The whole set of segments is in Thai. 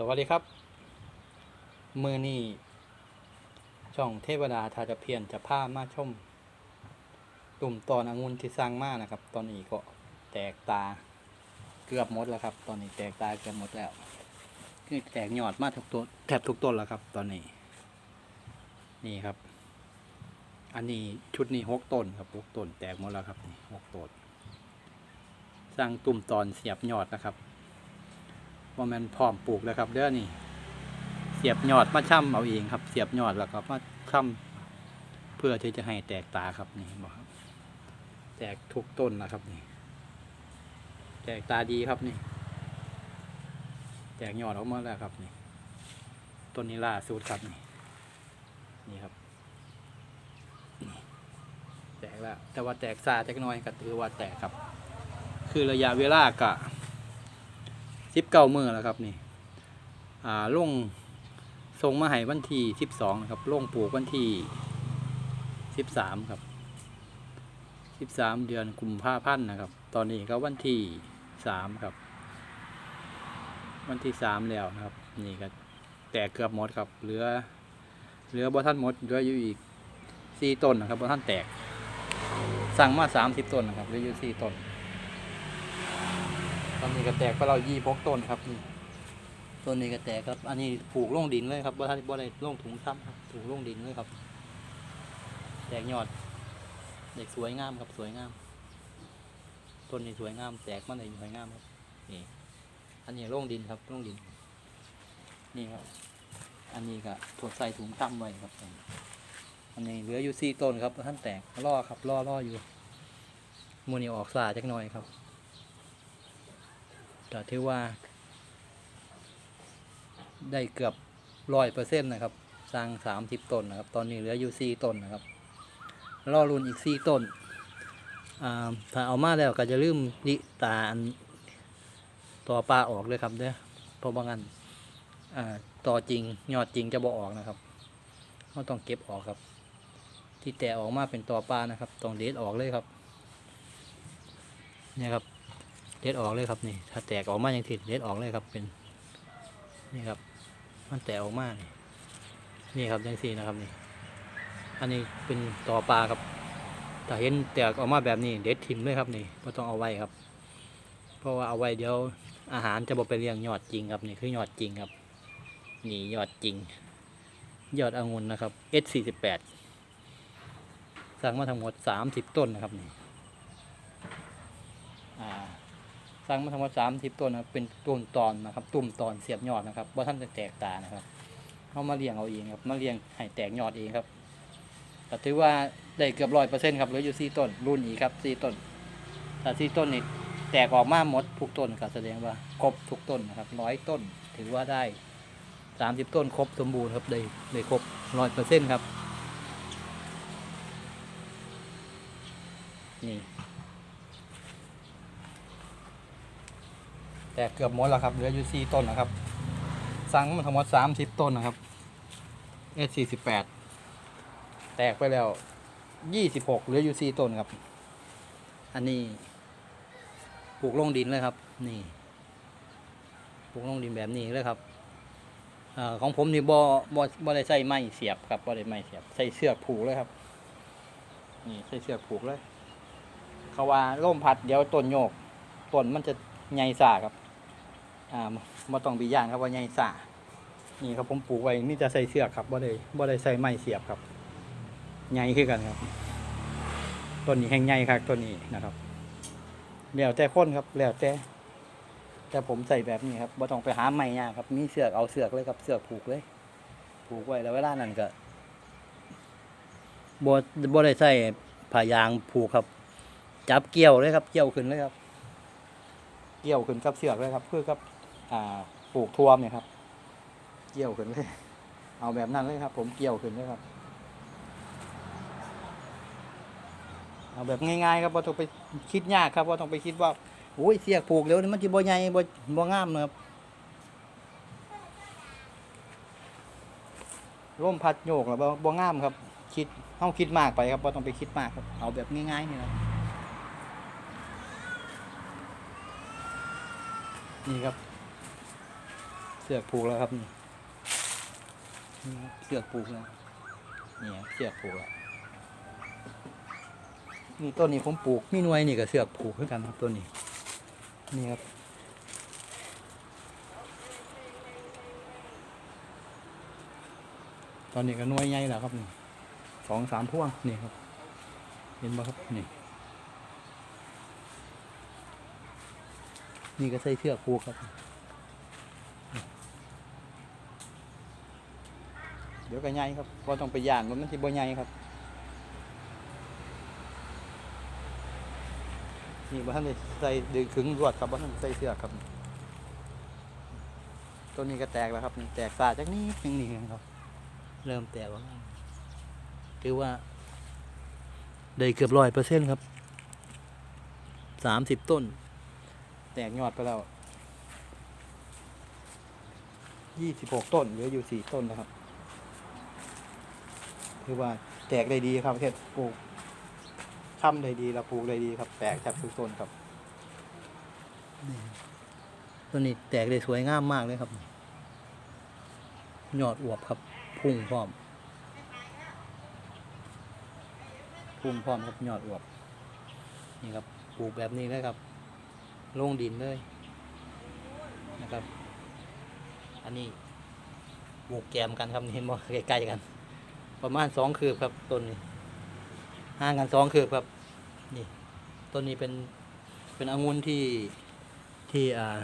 สวัสดีครับ มือนี่ช่องเทวดาทาจะเพียนจะพามาชมตุ่มตอนองุ่นที่สร้างมานะครับ ตอนนี้ก็แตกตาเกือบหมดแล้วครับ ตอนนี้แตกตาเกือบหมดแล้วคือแตกยอดมาทุกต้นแทบทุกต้นแล้วครับ ตอนนี้ นี่ครับ อันนี้ชุดนี้หกต้นครับหกต้นแตกหมดแล้วครับหกต้นสร้างตุ่มตอนเสียบยอดนะครับ ว่ามันพร้อมปลูกแล้วครับเด้อนี่ เสียบยอดมาช่ำเอาเองครับ เสียบยอดแล้วก็มาช่ำเพื่อที่จะให้แตกตาครับนี่บอกครับ แตกทุกต้นนะครับนี่ แตกตาดีครับนี่ แตกยอดออกมาแล้วครับนี่ ต้นนี้ล่าสุดครับนี่ นี่ครับแตกแล้วแต่ว่าแตกซาจักหน้อยก็ถือว่าแตกครับ คือระยะเวลากะ สิบเก้ามือแล้วครับนี่อ่าลงส่งมาให้วันที่สิบสองนะครับลงปลูกวันที่สิบสามครับสิบสามเดือนกุมภาพันธ์นะครับ ตอนนี้ก็วันที่สามครับ วันที่สามแล้วนะครับ นี่ก็แตกเกือบหมดครับ เหลือ เหลือบ่ท่านหมดเหลืออยู่อีกสี่ต้นนะครับบ่ท่านแตก สั่งมาสามสิบต้นนะครับเหลืออยู่สี่ต้น นนี้ก็แตกไปเรายี่พกต้นครับนี่ต้นนี้ก็แตกครับ อันนี้ปลูกลงดินเลยครับบ่ทันบ่ได้ลงถุงซ้ำครับปลูกลงดินเลยครับ แตกยอดเด็กสวยงามครับสวยงาม ต้นนี้สวยงาม แตกมันเลยสวยงามครับนี่อันนี้ลงดินครับลงดิน นี่ครับ อันนี้ก็ถดใส่ถุงซ้ำไว้ครับอันนี้เหลืออยู่สี่ต้นครับท่านแตกล่อครับล่อล่ออยู่มูนี่ออกสาจักหน่อยครับ ก็ถือว่า ได้เกือบร้อยเปอร์เซ็นต์นะครับ สร้างสามสิบต้นนะครับ ตอนนี้เหลืออยู่สี่ต้นนะครับรอรุ่นอีกสี่ต้นถ้าเอามาแล้วก็จะลืมลิตาอันต่อปลาออกเลยครับเด้อเพราะบางอันต่อจริงยอดจริงจะบ่ออกนะครับเราต้องเก็บออกครับ ที่แต่ออกมาเป็นต่อปลานะครับต้องเด็ดออกเลยครับเนี่ยครับ เด็ดออกเลยครับนี่ ถ้าแตกออกมาอย่างที่เด็ดออกเลยครับเป็น นี่ครับ มันแตกออกมานี่นี่ครับยังสี่นะครับนี่ อันนี้เป็นต่อปลาครับถ้าเห็นแตกออกมาแบบนี้ เด็ดทิมเลยครับนี่ไม่ต้องเอาไว้ครับ เพราะว่าเอาไว้เดี๋ยวอาหารจะบอกไปเลี้ยงยอดจริงครับนี่คือยอดจริงครับ นี่ยอดจริง ยอดองุ่นนะครับ S 4 8 สั่งมาทั้งหมดสามสิบต้นนะครับนี่ อ่า สร้างมาทั้งหมดสามสิบต้นนะครับเป็นต้นตอนนะครับตุ่มตอนเสียบยอดนะครับว่าท่านจะแตกตานะครับเขามาเลี้ยงเอาเองครับมาเลี้ยงให้แตกยอดเองครับแต่ถือว่าได้เกือบร้อยเปอร์เซ็นต์ครับเหลืออยู่สี่ต้นรุ่นอีกครับสี่ต้นถ้าสี่ต้นนี่แตกออกมาหมดทุกต้นก็แสดงว่าครบทุกต้นนะครับร้อยต้น ถือว่าได้สามสิบต้นครบสมบูรณ์ครับได้ได้ครบร้อยเปอร์เซ็นต์ครับนี่ แต่เกือบหมดแล้วครับเหลืออยู่สี่ต้นนะครับสั่งมาทั้งหมดสามสิบต้นนะครับ S สี่สิบแปดแตกไปแล้วยี่สิบหกเหลืออยู่สี่ต้นครับ อันนี้ปลูกลงดินเลยครับ นี่ปลูกลงดินแบบนี้เลยครับอของผมนี่บ่บ่บ่ได้ใส่ไม้เสียบครับบ่ได้ไม้เสียบใส่เสือกผูกเลยครับนี่ใส่เสือกผูกเลยเขาว่าล่มพัดเดี๋ยวต้นโยกต้นมันจะใหญ่สาครับ อ่ามาต้องบีย่านครับว่าใหญ่สานี่ครับผมปลูกไว้นี่จะใส่เสือกครับบ่ได้บ่ได้ใส่ไม้เสียบครับใหญ่ขึ้นกันครับต้นนี้แห้งใหญ่ครับต้นนี้นะครับแล้วแต่คนครับแล้วแต่แต่ผมใส่แบบนี้ครับบ่ต้องไปหาไม้ยากครับมีเสือกเอาเสือกเลยครับเสือกผูกเลย ผูกไว้แล้วเวลานั้นก็บ่บ่ได้ใส่ผ้ายางผูกครับ จับเกี่ยวเลยครับ เกี่ยวขึ้นเลยครับ เกี่ยวขึ้นกับเสือกเลยครับเพื่อกับ ปลูกทวมเนี่ยครับ เกี่ยวขึ้นเลย เอาแบบนั้นเลยครับ ผมเกี่ยวขึ้นเลยครับ เอาแบบง่ายๆครับว่าต้องไปคิดยากครับว่าต้องไปคิดว่าโอ้ยเสียกผูกเร็วนี่มันจะบ่ใหญ่บ่บ่งามนะครับร่มพัดโยกแล้วบ่บ่งามครับ คิดเฮาคิดมากไปครับว่ต้องไปคิดมากครับ เอาแบบง่ายๆนี่ครับนี่ครับ สือกผูกแล้วครับนี่เสือกผูกแล้วนี่เสือกผูกแล้วนี่ต้นนี้ผมปลูกมีหน่วยนี่กับเสือกผูกเหมือนกันครับต้นนี้นี่ครับตอนนี้ก็หน่วยใหญ่แล้วครับนี่สองสามพวงนี่ครับ เห็นไหมครับนี่นี่ก็ใส่เชือกผูกครับ เดี๋ยวก็ใหญ่ครับก็ต้องไปย่านมันมันสิบ่ใหญ่ครับนี่บ่ทันได้ใส่ดึงขึงรวดครับบ่ทันได้ใส่เสื้อครับต้นนี้ก็แตกแล้วครับแตกสาจากนี้นึงนี่ครับ เริ่มแตกแล้วถือว่า ได้เกือบร้อยเปอร์เซ็นต์ครับสามสิบต้น แตกยอดไปแล้วยี่สิบหกต้นเหลืออยู่สี่ต้นนะครับ ถือว่าแตกได้ดีครับเทศปลูกช่ำได้ดีแล้วปลูกได้ดีครับ แตกแทบทุกต้นครับนี่ต้นนี้แตกได้สวยงามมากเลยครับยอดอวบครับ พุ่งพร้อม พุ่งพร้อมครับยอดอวบ นี่ครับปลูกแบบนี้เลยครับลงดินเลยนะครับ อันนี้ปลูกแกมกันครับนี่เห็นบ่ใกล้ๆกัน ประมาณสองคืบครับต้นนี้ห่างกันสองคืบครับ นี่ต้นนี้เป็นเป็นองุ่นที่ที่อ่า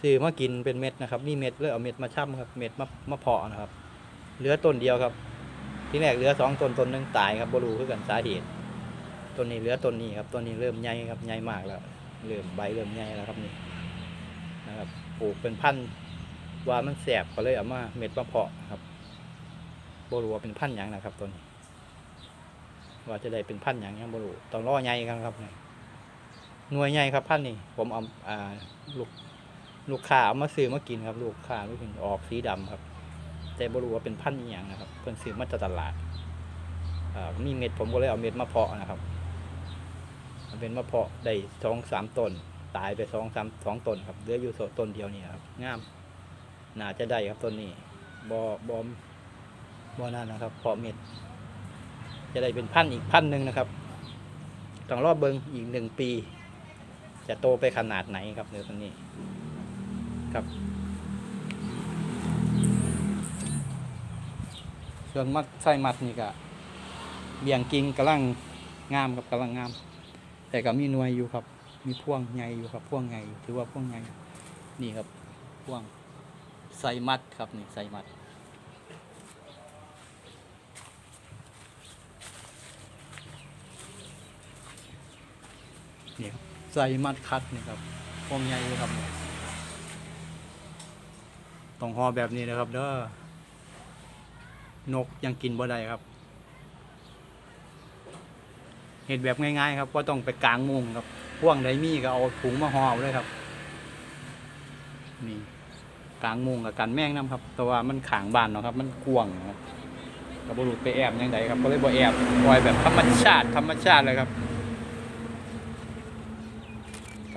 ซื้อมากินเป็นเม็ดนะครับมีเม็ดเลยเอาเม็ดมาช่ำครับเม็ดมามาเพาะนะครับ เหลือต้นเดียวครับ ที่แรกเหลือสองต้นต้นหนึงตายครับบรูคือกันสาเหตุต้นนี้เหลือต้นนี้ครับต้นนี้เริ่มใหญ่ครับใหญ่มากแล้วเริ่มใบเริ่มใหญ่แล้วครับนี่นะครับปลูกเป็นพันธุ์ว่ามันแสบก็เลยเอามาเม็ดมาเพาะครับ บรูว่าเป็นพันธุ์หยังนะครับต้นนี้ ว่าจะได้เป็นพันธุ์หยังยังบรูต้องรอใหญ่กันครับนี่หน่วยใหญ่ครับพันธุ์นี่ผมเอาอ่าลูกลูกค้าเอามาซื้อมากินครับ ลูกค้าลูกเห็นออกสีดำครับ แต่บรูว่าเป็นพันธุ์อย่างนะครับเพิ่นซื้อมาจากตลาดอ่ามีเม็ดผมก็เลยเอาเม็ดมาเพาะนะครับมันเป็นมาเพาะได้สองสามต้น ตายไปสองสามสองต้นครับเหลืออยู่ต้นเดียวนี่ครับงาม น่าจะได้ครับต้นนี้บอบอม บอนั่นนะครับเพาะเม็ด จะได้เป็นพันธุ์อีกพันธุ์หนึ่งนะครับต้องรอบเบิงอีกหนึ่งปี จะโตไปขนาดไหนครับเดี๋ยวต้นนี้ครับ ส่วนมัดไส้มัดนี่ก็เบี่ยงกิ่งกำลังงามครับกำลังงาม แต่ก็มีหน่วยอยู่ครับ มีพ่วงใหญ่อยู่ครับพ่วงใหญ่ถือว่าพ่วงใหญ่นี่ครับพ่วงไส้มัดครับนี่ไส้มัด นี่ครับไส้มัดคัดนี่ครับพวงใหญ่เลยครับนี่ต้องห่อแบบนี้นะครับเด้อนกยังกินบ่ได้ครับเห็ดแบบง่ายๆครับก็ต้องไปกลางมุงครับพ่วงไดมี่ก็เอาถุงมาห่อเลยครับ นี่กลางมุงกับกันแมงน้ำครับ แต่ว่ามันขางบานเนาะครับ มันกวงครับกระบุรุษไปแอบยังไงครับก็เลยบ่แอบปล่อยแบบธรรมชาติธรรมชาติเลยครับ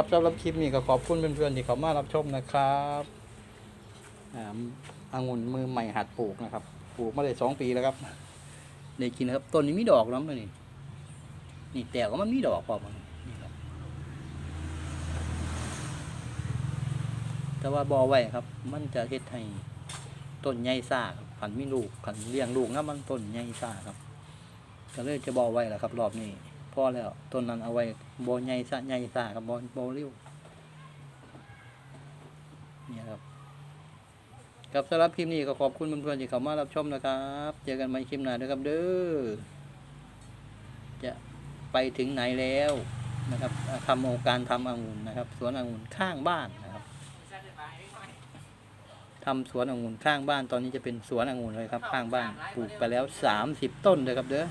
ครับสำหรับคลิปนี้ก็ขอบคุณเพื่อนๆที่เขามารับชมนะครับอ่างุ่นมือใหม่หัดปลูกนะครับ ปลูกมาได้สองปีแล้วครับได้กินนะครับต้นนี้มีดอกแล้วมั้ยนี่นี่แต่ก็มันมีดอกพอมันแต่ว่าบอไว้ครับ มันจะเฮ็ดให้ต้นใหญ่ซ่าครับขันมีลูกขันเลี้ยงลูกนะมันต้นใหญ่ซ่าครับก็เลยจะบอไว้แหละครับ รอบนี้ อแล้วต้นนั้นเอาไว้บอใหญ่ซ่าใหญ่ซ่าครับบอบอริ้วเนี่ยครับครับสำหรับคลิปนี้ก็ขอบคุณเพื่อนๆที่เข้ามารับชมนะครับ เจอกันใหม่คลิปหน้าด้วยครับเด้อจะไปถึงไหนแล้วนะครับทำโอการทำองุ่นนะครับ สวนองุ่นข้างบ้านนะครับทำสวนองุ่นข้างบ้านตอนนี้จะเป็นสวนองุ่นเลยครับ ข้างบ้านปลูกไปแล้วสามสิบต้นเลยครับเด้อ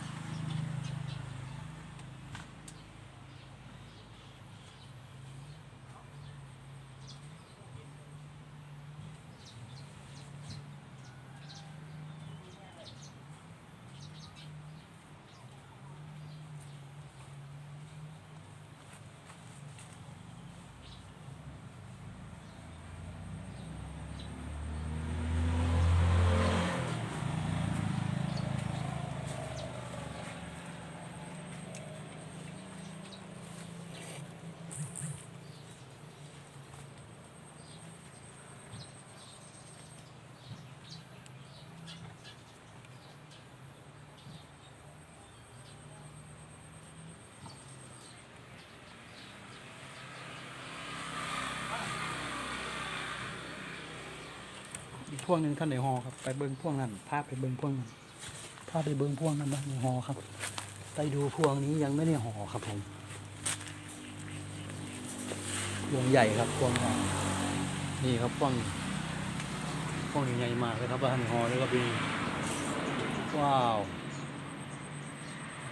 อีกพวงหนึ่งท่านในหอครับ ไปเบิ้งพ่วงนั้นพาไปเบิ้งพ่วงนั้นพาไปเบิ้งพ่วงนั้นบ้างในหอครับ ไปดูพ่วงนี้ยังไม่ได้หอครับผมพ่วงใหญ่ครับพ่วงใหญ่นี่ครับพ่วงพ่วงใหญ่มากเลยครับว่าในหอเลยก็มีว้าว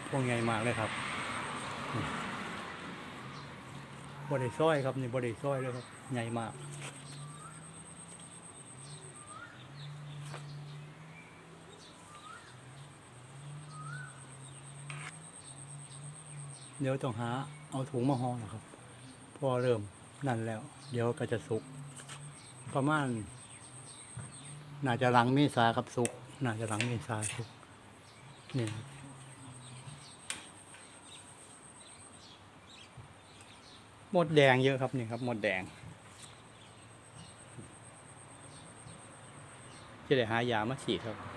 พ่วงใหญ่มากเลยครับนี่บไดซ้อยครับนี่บไดซ้อยเลยครับใหญ่มาก เดี๋ยวต้องหาเอาถุงมาห่อนะครับ พอเริ่มนั่นแล้ว เดี๋ยวก็จะสุก ประมาณ น่าจะหลังเมษาครับสุก น่าจะหลังเมษาสุกนี่หมดแดงเยอะครับนี่ครับหมดแดงจะได้หายามาฉีดครับ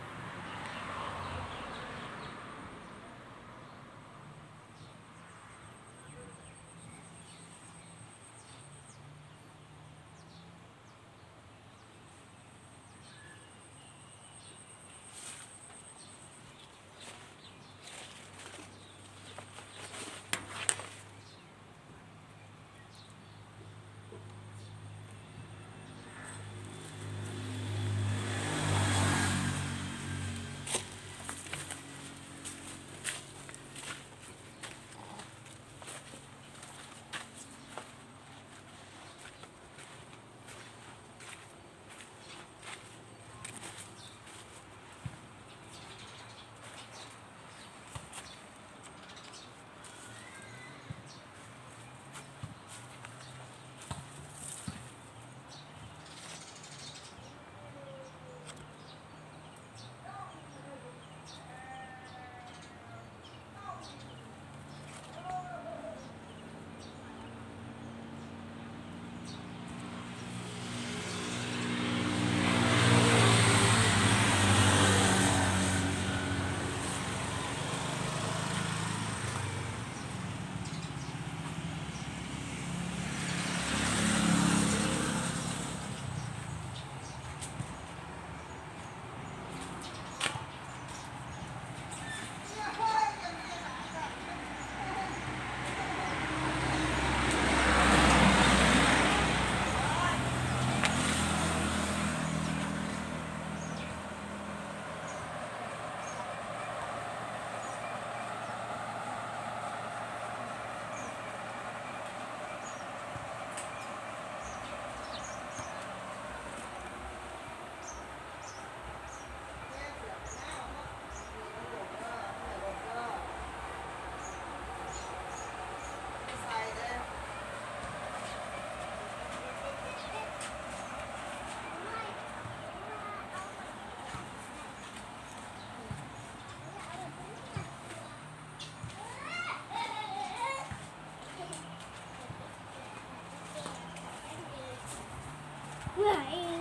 เหนื่อเอง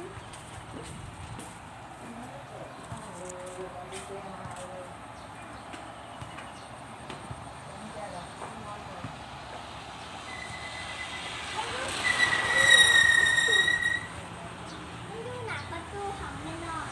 ดูหนักประตูของไม่นอน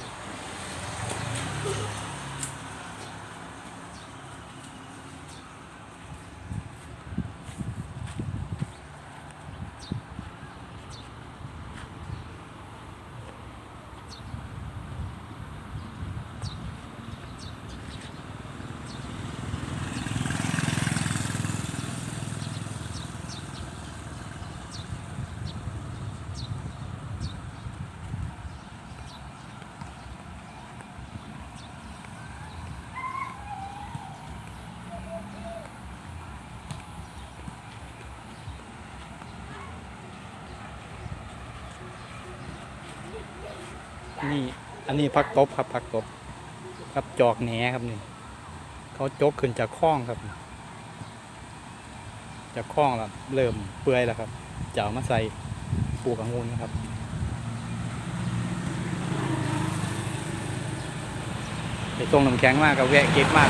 นี่อันนี้พักตบครับพักตบครับจอกแหนครับนี่ เขาจกขึ้นจากคล้องครับ จากคล้องแล้วเริ่มเปื่อยแล้วครับจะเอามาใส่ปลูกองุ่นนะครับไปตรงน้ำแข็งมากกับแวะเก็บมาก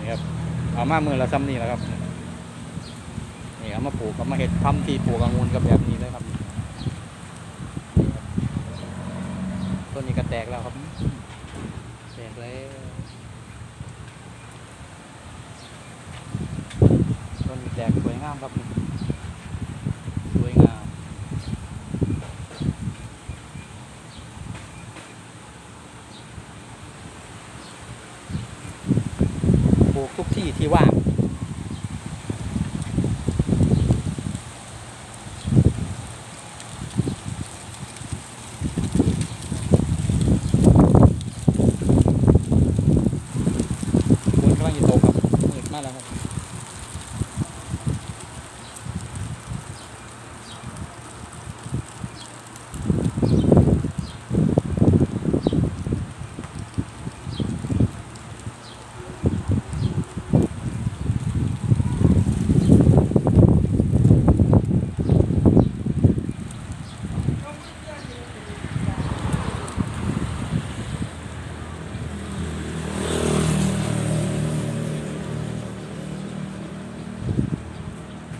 นี่ครับเอามามือละซ้ำนี่แล้วครับ เอามาปลูกเอามาเห็ดทำที่ปลูกองุ่นกับแบบนี้เลยครับต้นนี้ก็แตกแล้วครับ แตกแล้วต้นนี้แตกสวยงามครับสวยงามปลูกทุกที่ที่ว่าง